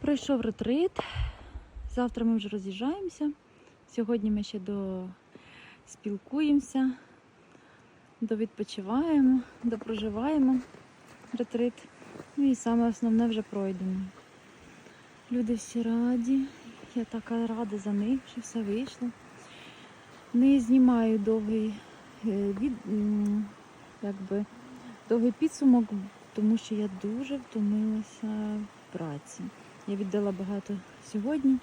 Пройшов ретрит. Завтра ми вже роз'їжджаємося. Сьогодні ми ще до спілкуємося, довідпочиваємо, допроживаємо ретрит. Ну і саме основне вже пройдено. Люди всі раді. Я така рада за них, що все вийшло. Не знімаю довгий е, від, якби, довгий підсумок, тому що я дуже втомилася в праці. Я віддала багато сьогодні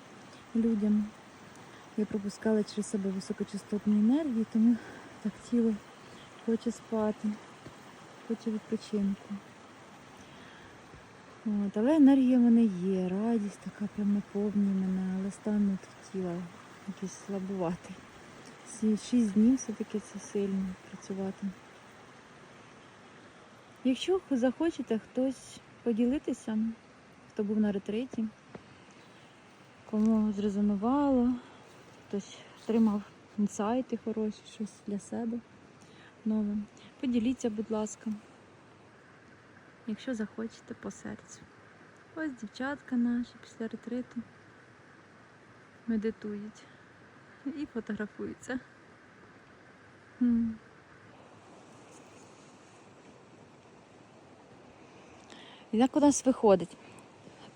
людям. Я пропускала через себе високочастотні енергії, тому так тіло хоче спати, хоче відпочинку. От, але енергія в мене є, радість така прям наповнює мене, але стан от тіла якийсь слабувати. Ці шість днів все-таки це сильно працювати. Якщо захочете хтось поділитися, хто був на ретриті, кому зрезонувало, хтось отримав інсайти хороші, щось для себе нове. Поділіться, будь ласка, якщо захочете по серцю. Ось дівчатка наші після ретриту медитують і фотографуються. Як у нас виходить?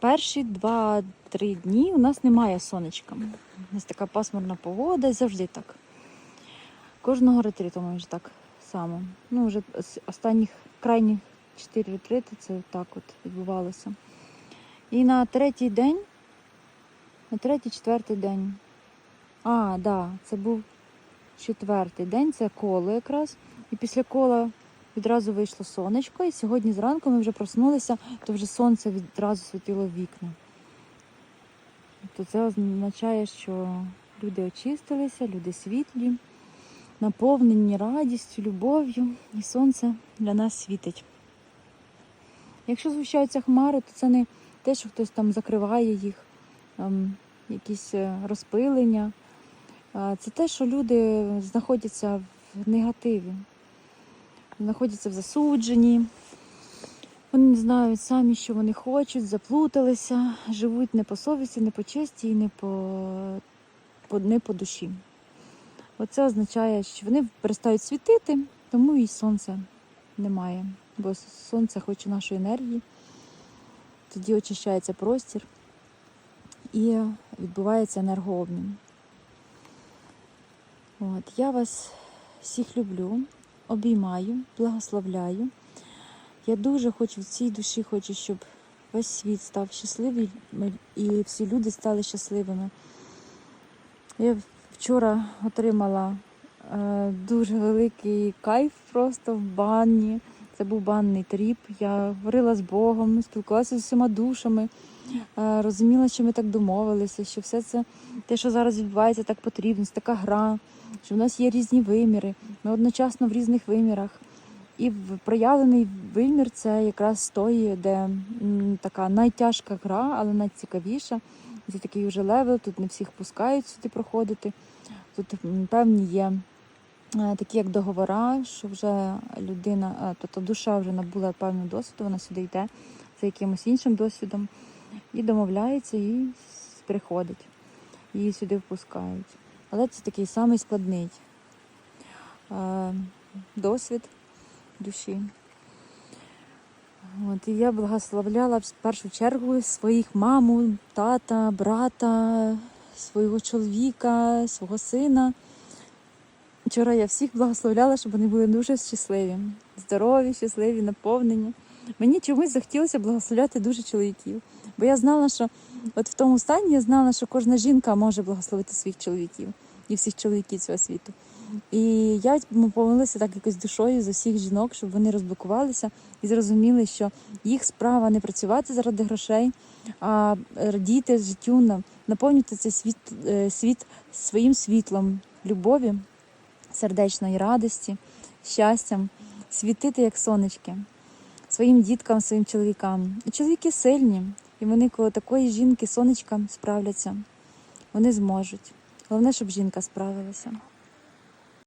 Перші 2-3 дні у нас немає сонечка. У нас така пасмурна погода, завжди так. Кожного ретриту майже так само. Ну, вже з останніх крайніх 4 ретрити це так от відбувалося. І на третій день, на третій, четвертий день. А, да, це був четвертий день, це коло якраз. І після кола відразу вийшло сонечко. І сьогодні зранку ми вже проснулися, то вже сонце відразу світило в вікна. Тобто це означає, що люди очистилися, люди світлі, наповнені радістю, любов'ю, і сонце для нас світить. Якщо згущаються хмари, то це не те, що хтось там закриває їх, ем, якісь е, розпилення. Це те, що люди знаходяться в негативі, знаходяться в засудженні. Вони не знають самі, що вони хочуть, заплуталися, живуть не по совісті, не по честі і не по, по, не по душі. Оце означає, що вони перестають світити, тому і сонця немає. Бо сонце хоче нашої енергії, тоді очищається простір і відбувається енергообмін. От, я вас всіх люблю, обіймаю, благословляю. Я дуже хочу в цій душі, хочу, щоб весь світ став щасливий і всі люди стали щасливими. Я вчора отримала е, дуже великий кайф просто в бані. Це був банний тріп. Я говорила з Богом, спілкувалася з усіма душами, е, розуміла, що ми так домовилися, що все це те, що зараз відбувається, так потрібно, це така гра, що в нас є різні виміри. Ми одночасно в різних вимірах. І проявлений вимір це якраз той, де така найтяжка гра, але найцікавіша. Це такий вже левел, тут не всіх пускають сюди проходити. Тут певні є такі як договора, що вже людина, е, тобто душа вже набула певного досвіду, вона сюди йде за якимось іншим досвідом і домовляється, і приходить. Її сюди впускають. Але це такий самий складний е, досвід душі. От, і я благословляла в першу чергу своїх маму, тата, брата, свого чоловіка, свого сина. Вчора я всіх благословляла, щоб вони були дуже щасливі, здорові, щасливі, наповнені. Мені чомусь захотілося благословляти дуже чоловіків. Бо я знала, що от в тому стані я знала, що кожна жінка може благословити своїх чоловіків і всіх чоловіків цього світу. І я помилилася так якось душою за всіх жінок, щоб вони розблокувалися і зрозуміли, що їх справа не працювати заради грошей, а радіти життю, на- наповнювати цей світ, е, світ своїм світлом, любові, сердечної радості, щастям, світити як сонечки своїм діткам, своїм чоловікам. І чоловіки сильні, і вони коло такої жінки, сонечка, справляться. Вони зможуть. Головне, щоб жінка справилася.